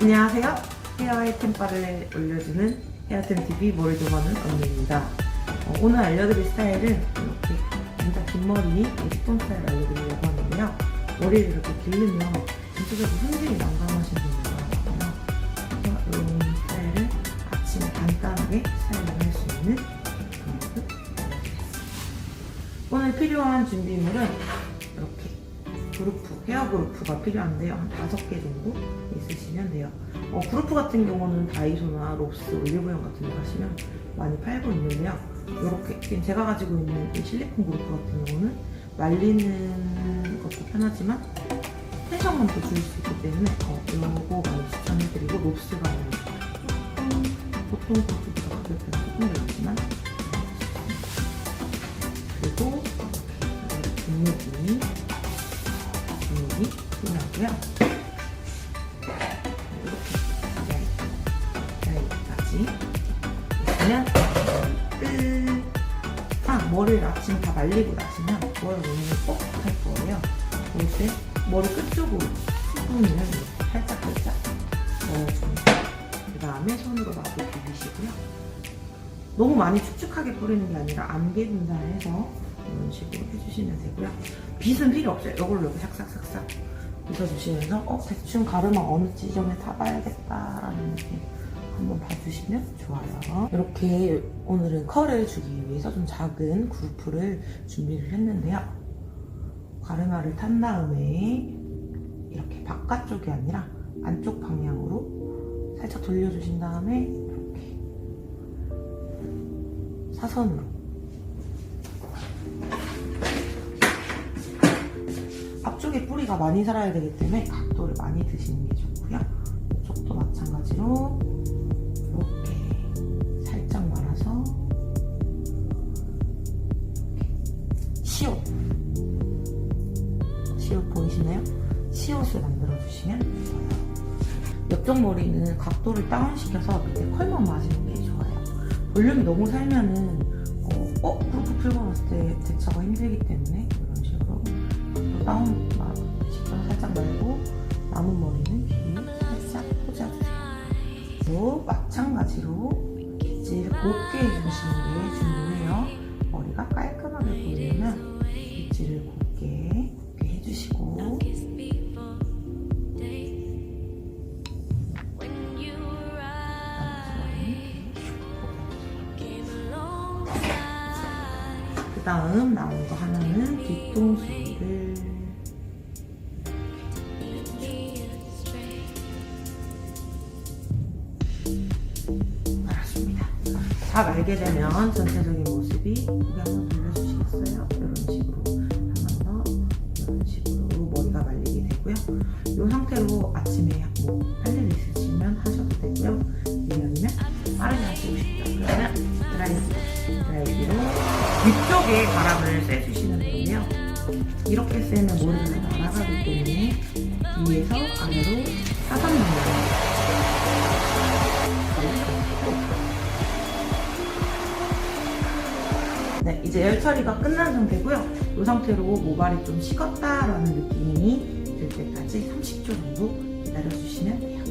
안녕하세요. 헤어 아이템 바를 올려주는 헤어템 TV 머리 좀 하는 언니입니다. 어, 오늘 알려드릴 스타일은 이렇게 진짜 긴 머리 에디폰 스타일 알려드리려고 하는데요. 머리를 이렇게 기르면 전체적으로 흔들이 난감하신 분들 많아요. 그래서 이런 스타일을 아침에 간단하게 스타일링 할 수 있는 것을 알려드리겠습니다. 오늘 필요한 준비물은 그루프, 헤어 그루프가 필요한데요. 한 다섯 개 정도 있으시면 돼요. 어, 그루프 같은 경우는 다이소나 롭스, 올리브영 같은 데 가시면 많이 팔고 있는데요. 이렇게 지금 제가 가지고 있는 이 실리콘 그루프 같은 경우는 말리는 것도 편하지만 텐션감도 줄 수 있기 때문에 어, 이거 많이 추천해드리고 롭스가 보통 그루프보다 가격대가 조금 되겠지만 그리고 분무 기 분무기 필요하고요. 이렇게 여기까지 있으면 끝. 아 머리를 아침에 다 말리고 나시면 머리 너무 뻑뻑할 거예요. 그럴 때 머리 끝쪽으로 수분을 이렇게 살짝 살짝 넣어줍니다. 그 다음에 손으로 마구 비비시고요. 너무 많이 축축하게 뿌리는 게 아니라 안개 분산해서 이런 식으로 해주시면 되고요. 빗은 필요 없어요. 이걸로 이렇게 싹싹싹싹 빗어주시면서 어 대충 가르마 어느 지점에 타봐야겠다라는 느낌 한번 봐주시면 좋아요. 이렇게 오늘은 컬을 주기 위해서 좀 작은 그루프를 준비를 했는데요. 가르마를 탄 다음에 이렇게 바깥쪽이 아니라 안쪽 방향으로 살짝 돌려주신 다음에 이렇게 사선으로 앞쪽에 뿌리가 많이 살아야 되기 때문에 각도를 많이 드시는 게 좋고요. 이쪽도 마찬가지로 이렇게 살짝 말아서 시옷 시옷 보이시나요? 시옷을 만들어 주시면 좋아요. 옆쪽 머리는 각도를 다운시켜서 밑에 컬만 맞으는 게 좋아요. 볼륨이 너무 살면은 어, 어? 그렇게 풀고 났을 때 대처가 힘들기 때문에 이런 식으로 각도 다운 시켜서 살짝 말고 남은 머리는 뒤에 살짝 꽂아주세요. 그리고 마찬가지로 빗질 곱게 해주시는 게 중요해요. 다음 남은 거 하나는 뒤통수를 알았습니다. 다 말게 되면 전체적인 모습이 고개 한번 돌려주시겠어요? 이런 식으로 한 번 더 이런 식으로 머리가 말리게 되고요. 이 상태로 아침에 뭐할일 있으 위쪽에 바람을 쐬주시는 거고요. 이렇게 쐬면 머리가 날아가기 때문에 위에서 아래로 사선 방향으로 네, 이제 열 처리가 끝난 상태고요. 이 상태로 모발이 좀 식었다라는 느낌이 들 때까지 30초 정도 기다려주시면 돼요.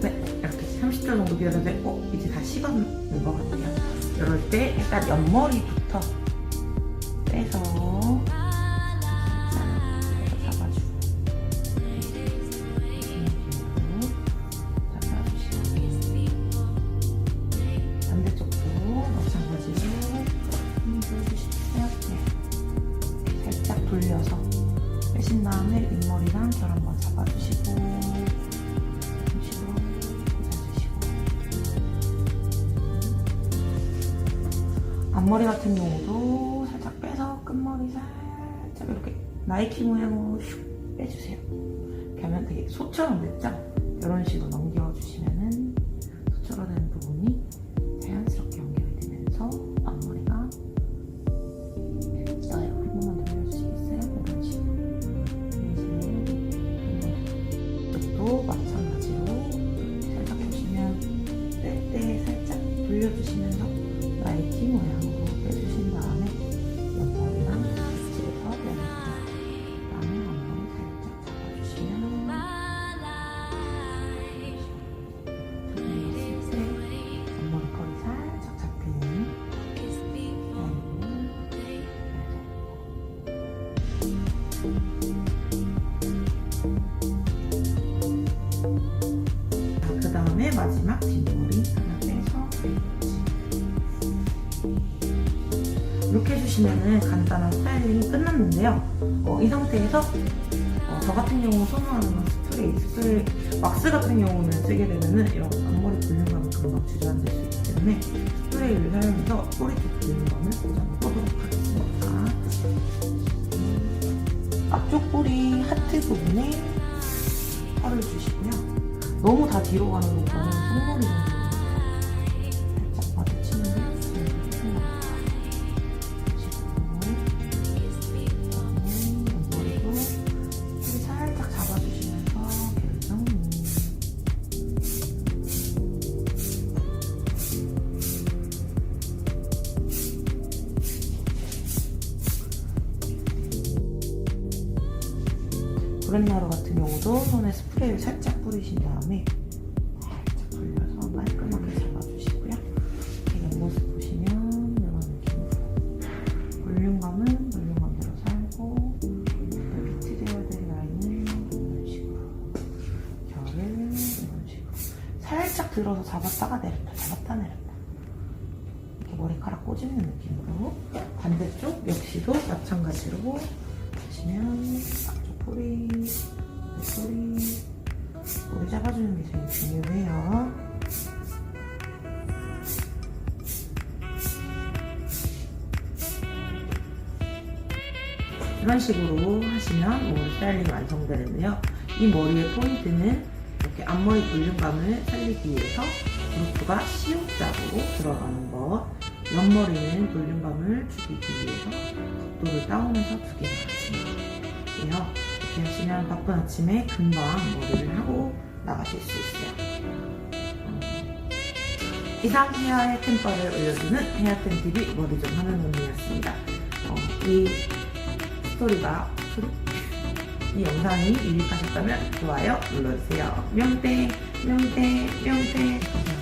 네, 이렇게 30초 정도 기다려도 어, 이제 다 식었는 것 같아요. 이럴 때 일단 옆머리부터 빼서 돌려서 빼신 다음에 윗머리랑 결 한번 잡아주시고 꽂아주시고 앞머리 같은 경우도 끝머리 살짝 이렇게 나이키 모양으로 슉 빼주세요. 이렇게 하면 되게 소처럼 됐죠? 이런 식으로 넘겨주시면은 소처럼 된 부분이 자연스럽게 연결이 되면서 앞머리가 떠요. 한 번만 돌려주시겠어요? 이런 식으로. 이런 식으로. 또 마찬가지로 살짝 보시면 뺄 때 살짝 돌려주시면서 이렇게 해주시면은 간단한 스타일링이 끝났는데요. 어, 이 상태에서 어, 저 같은 경우 선호하는 스프레이, 스프레이, 왁스 같은 경우는 쓰게 되면은 이런 앞머리 볼륨감이 금방 주저앉을 수 있기 때문에 스프레이를 사용해서 꼬리 쪽 볼륨감을 보장해보도록 하겠습니다. 앞쪽 꼬리 하트 부분에 펄을 주시고요. 너무 다 뒤로 가는 것보다는 손머리 정도 브랜나루 같은 경우도 손에 스프레이를 살짝 뿌리신 다음에 살짝 돌려서 깔끔하게 잡아주시고요. 옆모습 보시면 이런 느낌으로 볼륨감은 볼륨감대로 살고 밑에 되어야 될 라인은 이런 식으로 결을 이런 식으로 살짝 들어서 잡았다가 내렸다 잡았다 내렸다 이렇게 머리카락 꼬집는 느낌으로 반대쪽 역시도 마찬가지로 잡아주는 게 제일 중요해요. 이런 식으로 하시면 머리 스타일링이 완성되는데요. 이 머리의 포인트는 이렇게 앞머리 볼륨감을 살리기 위해서 루프가 C옥잡으로 들어가는 것, 옆머리는 볼륨감을 죽이기 위해서 각도를 다운해서 두 개가 같습니다. 이렇게 하시면 바쁜 아침에 금방 머리를 하고 나가실 수 있어요. 음, 이상 헤어의 템퍼를 올려주는 헤어템 TV 머리 좀 하는 언니였습니다. 어, 이 스토리가 소리? 이 영상이 유익하셨다면 좋아요 눌러주세요. 명태, 명태. 감사합니다.